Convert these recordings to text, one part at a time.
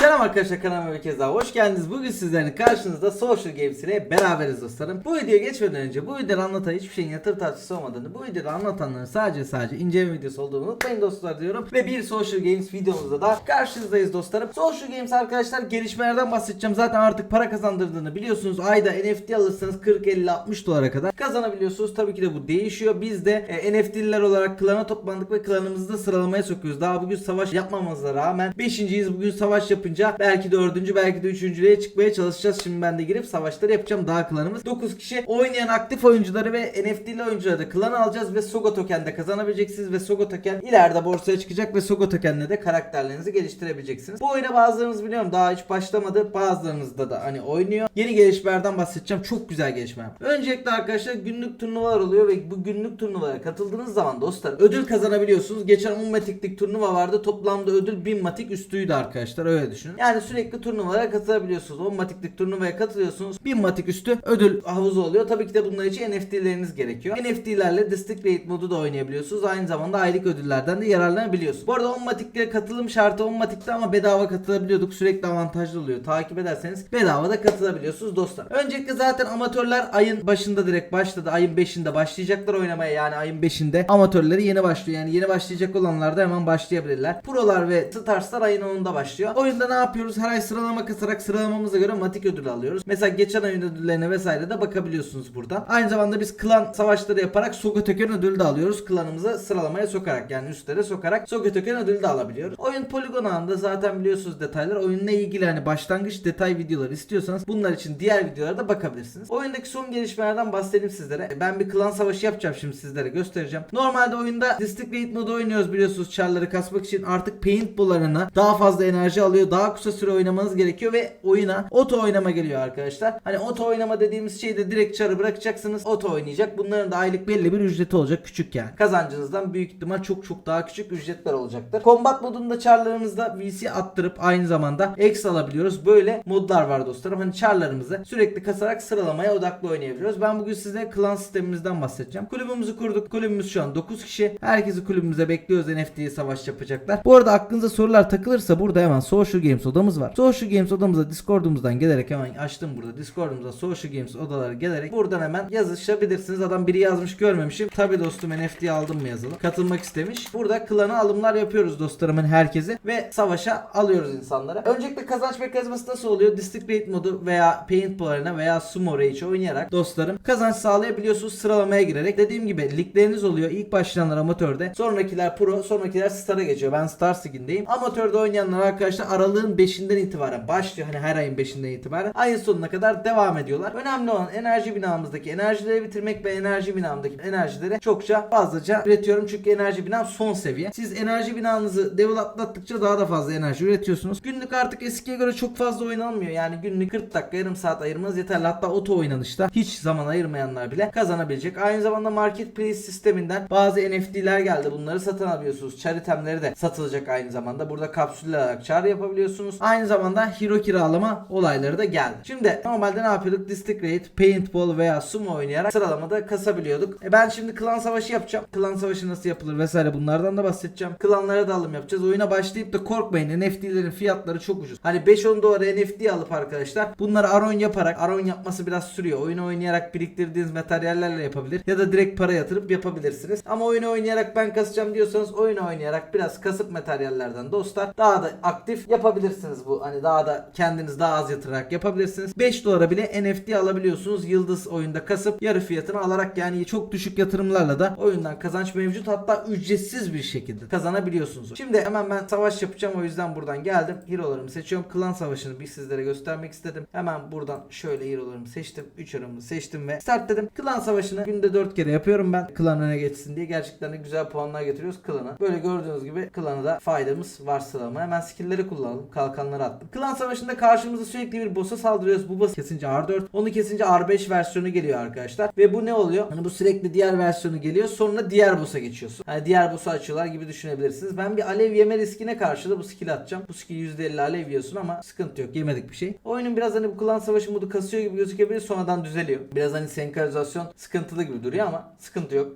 Selam arkadaşlar kanalıma bir kez daha hoş geldiniz. Bugün sizlerin karşınızda Social Games ile beraberiz dostlarım. Bu videoya geçmeden önce bu videoda anlatan hiçbir şeyin yatır tartışması olmadığını, bu videoda anlatanların sadece sadece inceleme videosu olduğunu unutmayın dostlar diyorum. Ve bir Social Games videomuzda da karşınızdayız dostlarım. Social Games arkadaşlar gelişmelerden bahsedeceğim. Zaten artık para kazandırdığını biliyorsunuz. Ayda NFT alırsanız 40 50 60 dolara kadar kazanabiliyorsunuz. Tabii ki de bu değişiyor. Biz de e, NFT'liler olarak klana toplandık ve klanımızı da sıralamaya sokuyoruz. Daha bugün savaş yapmamamıza rağmen 5.yiz. Bugün savaş yapınca belki 4. belki de 3.lüğe çıkmaya çalışacağız. Şimdi ben de girip savaşları yapacağım. Daha klanımız 9 kişi oynayan aktif oyuncuları ve NFT'li oyuncuları da klan alacağız ve Sogo Token'de kazanabileceksiniz ve Sogo Token ileride borsaya çıkacak ve Sogo Token'le de karakterlerinizi geliştirebileceksiniz. Bu oyuna bazılarınız biliyorum daha hiç başlamadı. Bazılarınız da hani oynuyor. Yeni gelişmelerden bahsedeceğim. Çok güzel gelişmeler. Öncelikle arkadaşlar günlük turnuvalar oluyor ve bu günlük turnuvalara katıldığınız zaman dostlar ödül kazanabiliyorsunuz. Geçen 10 matiklik turnuva vardı. Toplamda ödül 1000 matik üstüydü arkadaşlar. Öyle düşünün. Yani sürekli turnuvalara katılabiliyorsunuz. 10 matiklik turnuvaya katılıyorsunuz. 1000 matik üstü ödül havuzu oluyor. Tabii ki de bunlar için NFT'leriniz gerekiyor. NFT'lerle District Raid modu da oynayabiliyorsunuz. Aynı zamanda aylık ödüllerden de yararlanabiliyorsunuz. Bu arada 10 matikle katılım şartı 10 matikte ama bedava katılabiliyorduk. Sürekli avantajlı oluyor. Takip ederseniz bedava da katılabiliyorsunuz dostlar. Öncelikle zaten amatörler ayın başında direkt başladı. Ayın 5'inde başlayacaklar oynamaya. Yani ayın 5'inde amatörleri yeni başlıyor. Yani yeni başlayacak olanlar da hemen başlayabilirler. Prolar ve Stars'lar ayın 10'unda başlıyor. Oyunda ne yapıyoruz? Her ay sıralama kasarak sıralamamıza göre matik ödül alıyoruz. Mesela geçen ayın ödüllerine vesaire de bakabiliyorsunuz burada. Aynı zamanda biz klan savaşları yaparak Sogo Token ödülü de alıyoruz. Klanımızı sıralamaya sokarak yani üstlere sokarak Sogo Token ödülü de alabiliyoruz. Oyun poligon ağında zaten biliyorsunuz detaylar. Oyunla ilgili hani başlangıç detay videoları istiyorsanız bunlar için diğer videolara da bakabilirsiniz. Oyundaki son gelişmelerden bahsedeyim sizlere. Ben bir klan savaşı yapacağım şimdi sizlere göstereceğim. Normalde oyunda District Raid modu oynuyoruz biliyorsunuz çarları kasmak için artık paintball'larına daha fazla enerji alıyor. Daha kısa süre oynamanız gerekiyor ve oyuna oto oynama geliyor arkadaşlar. Hani oto oynama dediğimiz şeyde direkt çarı bırakacaksınız. Oto oynayacak. Bunların da aylık belli bir ücreti olacak küçük yani. Kazancınızdan büyük ihtimal çok çok daha küçük ücretler olacaktır. Combat modunda çarlarımızda VC attırıp aynı zamanda X alabiliyoruz. Böyle modlar var dostlarım. Hani çarlarımızı sürekli kasarak sıralamaya odaklı oynayabiliyoruz. Ben bugün size klan sistemimizden bahsedeceğim. Kulübümüzü kurduk. Kulübümüz şu an 9 kişi. Herkesi kulübümüze bekliyoruz. NFT'ye savaş yapacaklar. Bu arada aklınıza sorular takılırsa burada hemen Social Games odamız var. Social Games odamıza Discord'umuzdan gelerek hemen açtım burada. Discord'umuza Social Games odaları gelerek buradan hemen yazışabilirsiniz. Adam biri yazmış görmemişim. Tabi dostum NFT aldım mı yazılı. Katılmak istemiş. Burada klana alımlar yapıyoruz dostlarımın herkesi ve savaşa alıyoruz insanları. Öncelikle kazanç mekanizması nasıl oluyor? District Raid modu veya Paintball Arena veya Sumo Rage oynayarak dostlarım kazanç sağlayabiliyorsunuz sıralamaya girerek. Dediğim gibi ligleriniz oluyor. İlk başlayanlar amatörde. Sonrakiler pro, sonrakiler star'a geçiyor. Ben Star Sig'indeyim. Amatörde oynayanlar arkadaşlar aralığın 5'inden itibaren başlıyor. Hani her ayın 5'inden itibaren ayın sonuna kadar devam ediyorlar. Önemli olan enerji binamızdaki enerjileri bitirmek ve enerji binamdaki enerjileri çokça fazlaca üretiyorum. Çünkü enerji binam son seviye. Siz enerji binanızı level atlattıkça daha da fazla enerji üretiyorsunuz. Günlük artık eskiye göre çok fazla oynanmıyor. Yani günlük 40 dakika yarım saat ayırmanız yeterli. Hatta oto oynanışta hiç zaman ayırmayanlar bile kazanabilecek. Aynı zamanda marketplace sisteminden bazı NFT'ler geldi. Bunları satın alıyorsunuz. Char itemleri de satılacak aynı zamanda. Burada kapsüller alarak char yapabiliyorsunuz. Aynı zamanda hero kiralama olayları da geldi. Şimdi normalde ne yapıyorduk? District Raid, Paintball veya Sumo oynayarak sıralamada kasabiliyorduk. E ben şimdi klan savaşı yapacağım. Klan savaşı nasıl yapılır vesaire bunlardan da bahsedeceğim. Klanlara da alım yapacağız. Oyuna başlayıp da korkmayın. NFT'lerin fiyatları çok ucuz. Hani 5-10 dolara NFT alıp arkadaşlar bunları aron yaparak aron yapması biraz sürüyor. Oyunu oynayarak biriktirdiğiniz materyallerle yapabilir. Ya da direkt para yatırıp yapabilirsiniz. Ama oyunu oynayarak ben kasacağım diyorsanız oyunu oynayarak biraz kasıp materyallerden dostlar daha da aktif yapabilirsiniz bu. Hani daha da kendiniz daha az yatırarak yapabilirsiniz. 5 dolara bile NFT alabiliyorsunuz. Yıldız oyunda kasıp yarı fiyatını alarak yani çok düşük yatırımlarla da oyundan kazanç mevcut. Hatta ücretsiz bir şekilde kazanabiliyorsunuz. Şimdi hemen ben savaş yapacağım. O yüzden buradan geldim. Hero'larımı seçiyorum. Klan savaşını bir sizlere göstermek istedim. Hemen buradan şöyle hero'larımı seçtim. 3 hero'mu seçtim ve start dedim. Klan savaşını günde 4 kere yapıyorum ben. Klan öne geçsin diye. Gerçekten de güzel puanlar getiriyoruz klana. Böyle gördüğünüz gibi klana da faydamız var sıralama. Hemen skill'leri kullanalım. Kalkanları attım. Klan savaşında karşımıza sürekli bir boss'a saldırıyoruz. Bu boss kesince R4. Onu kesince R5 versiyonu geliyor arkadaşlar. Ve bu ne oluyor? Hani bu sürekli diğer versiyonu geliyor. Sonra diğer boss'a geçiyorsun. Hani diğer boss'u açıyorlar gibi düşünebilirsiniz. Ben bir alev yeme riskine karşı da bu skill atacağım. Bu skill %50 alev yiyorsun ama sıkıntı yok. Yemedik bir şey. Oyunun biraz hani bu klan savaşı modu kasıyor gibi gözükebilir. Sonradan düzeliyor. Biraz hani senkronizasyon sıkıntılı gibi duruyor ama sıkıntı yok.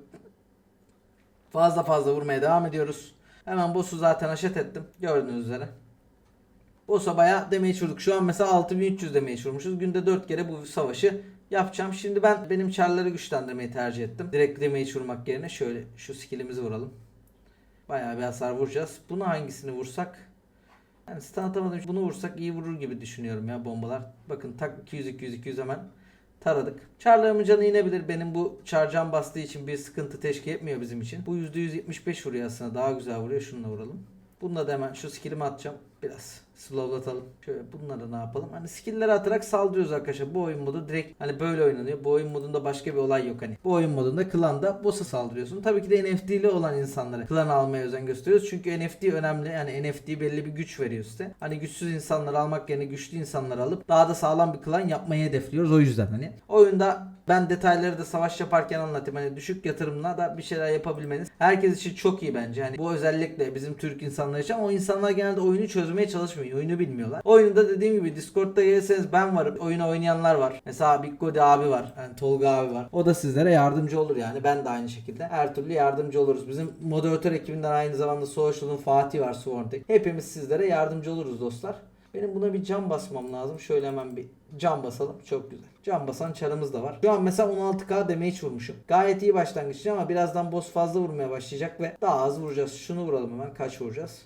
Fazla fazla vurmaya devam ediyoruz. Hemen boss'u zaten aşet ettim. Gördüğünüz üzere. Boss'a bayağı damage vurduk. Şu an mesela 6300 damage vurmuşuz. Günde 4 kere bu savaşı yapacağım. Şimdi ben benim çarları güçlendirmeyi tercih ettim. Direkt damage vurmak yerine şöyle şu skillimizi vuralım. Bayağı bir hasar vuracağız. Bunu hangisini vursak? Yani stun atamadım. Bunu vursak iyi vurur gibi düşünüyorum ya bombalar. Bakın tak 200 200 200 hemen taradık. Çarlarımın canı inebilir. Benim bu çarcan bastığı için bir sıkıntı teşkil etmiyor bizim için. Bu %175 vuruyor aslında. Daha güzel vuruyor. Şununla vuralım. Bununla da hemen şu skillimi atacağım. Biraz slowlatalım. Şöyle bunları ne yapalım? Hani skill'leri atarak saldırıyoruz arkadaşlar. Bu oyun modu direkt hani böyle oynanıyor. Bu oyun modunda başka bir olay yok hani. Bu oyun modunda klanda boss'a saldırıyorsun. Tabii ki de NFT'li olan insanlara klan almaya özen gösteriyoruz. Çünkü NFT önemli. Yani NFT belli bir güç veriyor size. Hani güçsüz insanları almak yerine güçlü insanları alıp daha da sağlam bir klan yapmayı hedefliyoruz. O yüzden hani. Oyunda ben detayları da savaş yaparken anlatayım. Hani düşük yatırımla da bir şeyler yapabilmeniz herkes için çok iyi bence. Hani bu özellikle bizim Türk insanları için ama o insanlar genelde oyunu çözmeye çalışmıyor. Oyunu bilmiyorlar. Oyunda dediğim gibi Discord'da gelirseniz ben varım. Oyunu oynayanlar var. Mesela Big Godi abi var. Yani Tolga abi var. O da sizlere yardımcı olur yani. Ben de aynı şekilde. Her türlü yardımcı oluruz. Bizim moderatör ekibinden aynı zamanda Social'ın Fatih var Sworn'daki. Hepimiz sizlere yardımcı oluruz dostlar. Benim buna bir cam basmam lazım. Şöyle hemen bir cam basalım. Çok güzel. Cam basan çarımız da var. Şu an mesela 16k damage vurmuşum. Gayet iyi başlangıç ama birazdan boss fazla vurmaya başlayacak ve daha az vuracağız. Şunu vuralım hemen. Kaç vuracağız?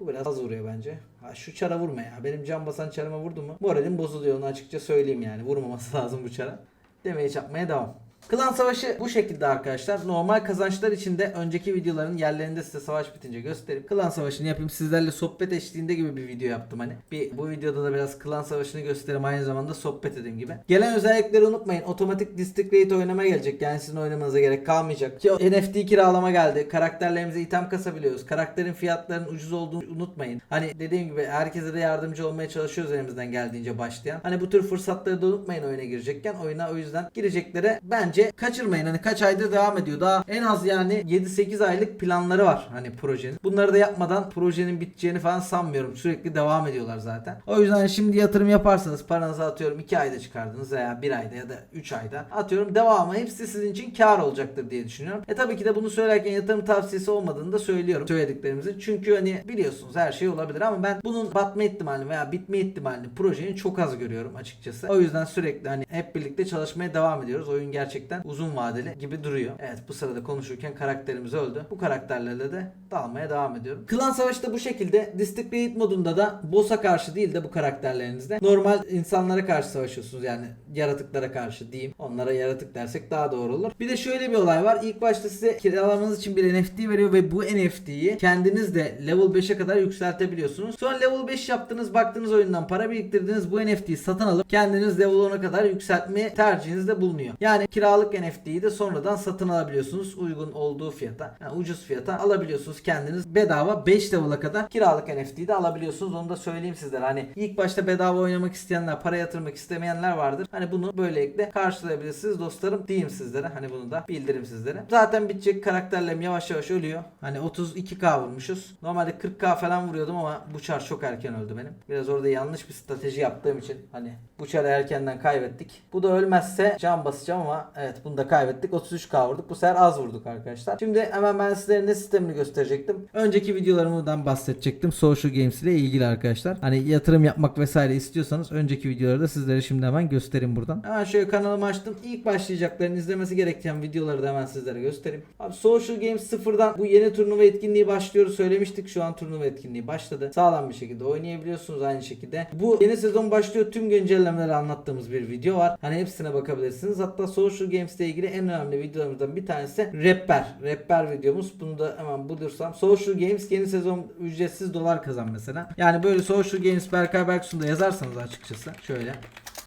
Bu biraz az vuruyor bence. Ha, şu çara vurma ya. Benim cam basan çarıma vurdu mu? Moralim bozuluyor onu açıkça söyleyeyim yani. Vurmaması lazım bu çara. Demeye çarpmaya devam. Klan savaşı bu şekilde arkadaşlar. Normal kazançlar için de önceki videoların yerlerinde size savaş bitince gösterip klan savaşını yapayım. Sizlerle sohbet eşliğinde gibi bir video yaptım hani. Bir bu videoda da biraz klan savaşını göstereyim aynı zamanda sohbet edeyim gibi. Gelen özellikleri unutmayın. Otomatik district rate oynama gelecek. Yani sizin oynamanıza gerek kalmayacak. Ki NFT kiralama geldi. Karakterlerimize item kasabiliyoruz. Karakterin fiyatlarının ucuz olduğunu unutmayın. Hani dediğim gibi herkese de yardımcı olmaya çalışıyoruz elimizden geldiğince başlayan. Hani bu tür fırsatları da unutmayın oyuna girecekken. Oyuna o yüzden gireceklere bence kaçırmayın. Hani kaç aydır devam ediyor. Daha en az yani 7-8 aylık planları var hani projenin. Bunları da yapmadan projenin biteceğini falan sanmıyorum. Sürekli devam ediyorlar zaten. O yüzden şimdi yatırım yaparsanız paranızı atıyorum 2 ayda çıkardınız veya 1 ayda ya da 3 ayda atıyorum devamı hepsi sizin için kar olacaktır diye düşünüyorum. E tabii ki de bunu söylerken yatırım tavsiyesi olmadığını da söylüyorum söylediklerimizin. Çünkü hani biliyorsunuz her şey olabilir ama ben bunun batma ihtimalini veya bitme ihtimalini projenin çok az görüyorum açıkçası. O yüzden sürekli hani hep birlikte çalışmaya devam ediyoruz. Oyun gerçekten uzun vadeli gibi duruyor. Evet bu sırada konuşurken karakterimiz öldü. Bu karakterlerle de dalmaya devam ediyorum. Klan savaşı da bu şekilde. District Raid modunda da boss'a karşı değil de bu karakterlerinizde normal insanlara karşı savaşıyorsunuz. Yani yaratıklara karşı diyeyim. Onlara yaratık dersek daha doğru olur. Bir de şöyle bir olay var. İlk başta size kiralamanız için bir NFT veriyor ve bu NFT'yi kendiniz de level 5'e kadar yükseltebiliyorsunuz. Sonra level 5 yaptınız, baktınız oyundan para biriktirdiniz. Bu NFT'yi satın alıp kendiniz level 10'a kadar yükseltme tercihinizde bulunuyor. Yani kiralık NFT'yi de sonradan satın alabiliyorsunuz. Uygun olduğu fiyata, yani ucuz fiyata alabiliyorsunuz kendiniz. Bedava 5 level'a kadar kiralık NFT'yi de alabiliyorsunuz. Onu da söyleyeyim sizlere. Hani ilk başta bedava oynamak isteyenler, para yatırmak istemeyenler vardır. Hani bunu böylelikle karşılayabilirsiniz dostlarım diyeyim sizlere. Hani bunu da bildirim sizlere. Zaten bitecek karakterlerim yavaş yavaş ölüyor. Hani 32k vurmuşuz. Normalde 40k falan vuruyordum ama bu çar çok erken öldü benim. Biraz orada yanlış bir strateji yaptığım için hani bu çarı erkenden kaybettik. Bu da ölmezse can basacağım ama evet bunu da kaybettik. 33k vurduk. Bu sefer az vurduk arkadaşlar. Şimdi hemen ben sizlere ne sistemini gösterecektim. Önceki videolarımdan bahsedecektim. Social Games ile ilgili arkadaşlar. Hani yatırım yapmak vesaire istiyorsanız önceki videoları da sizlere şimdi hemen göstereyim buradan. Hemen şöyle kanalımı açtım. İlk başlayacakların izlemesi gereken videoları da hemen sizlere göstereyim. Abi Social Games sıfırdan bu yeni turnuva etkinliği başlıyoruz söylemiştik. Şu an turnuva etkinliği başladı. Sağlam bir şekilde oynayabiliyorsunuz aynı şekilde. Bu yeni sezon başlıyor. Tüm güncellemeleri anlattığımız bir video var. Hani hepsine bakabilirsiniz. Hatta Social Games ile ilgili en önemli videolarımızdan bir tanesi Rapper. Rapper videomuz. Bunu da hemen bulursam. Social Games yeni sezon ücretsiz dolar kazan mesela. Yani böyle Social Games Berkay Berksun'da yazarsanız açıkçası şöyle.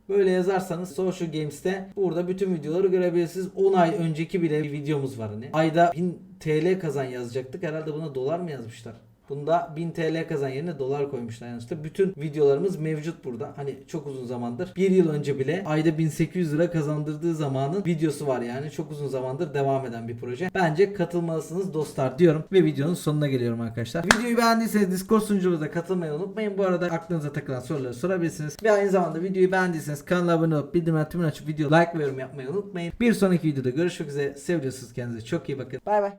Böyle yazarsanız Social Games'te burada bütün videoları görebilirsiniz. 10 ay önceki bile bir videomuz var hani. Ayda 1000 TL kazan yazacaktık. Herhalde buna dolar mı yazmışlar? Bunda 1000 TL kazan yerine dolar koymuşlar yanlışlıkla. Bütün videolarımız mevcut burada. Hani çok uzun zamandır. Bir yıl önce bile ayda 1800 lira kazandırdığı zamanın videosu var yani. Çok uzun zamandır devam eden bir proje. Bence katılmalısınız dostlar diyorum. Ve videonun sonuna geliyorum arkadaşlar. Videoyu beğendiyseniz Discord sunucumuza katılmayı unutmayın. Bu arada aklınıza takılan soruları sorabilirsiniz. Ve aynı zamanda videoyu beğendiyseniz kanala abone olup bildirim tümünü açıp video like ve yorum yapmayı unutmayın. Bir sonraki videoda görüşmek üzere. Seviyorsunuz kendinize. Çok iyi bakın. Bay bay.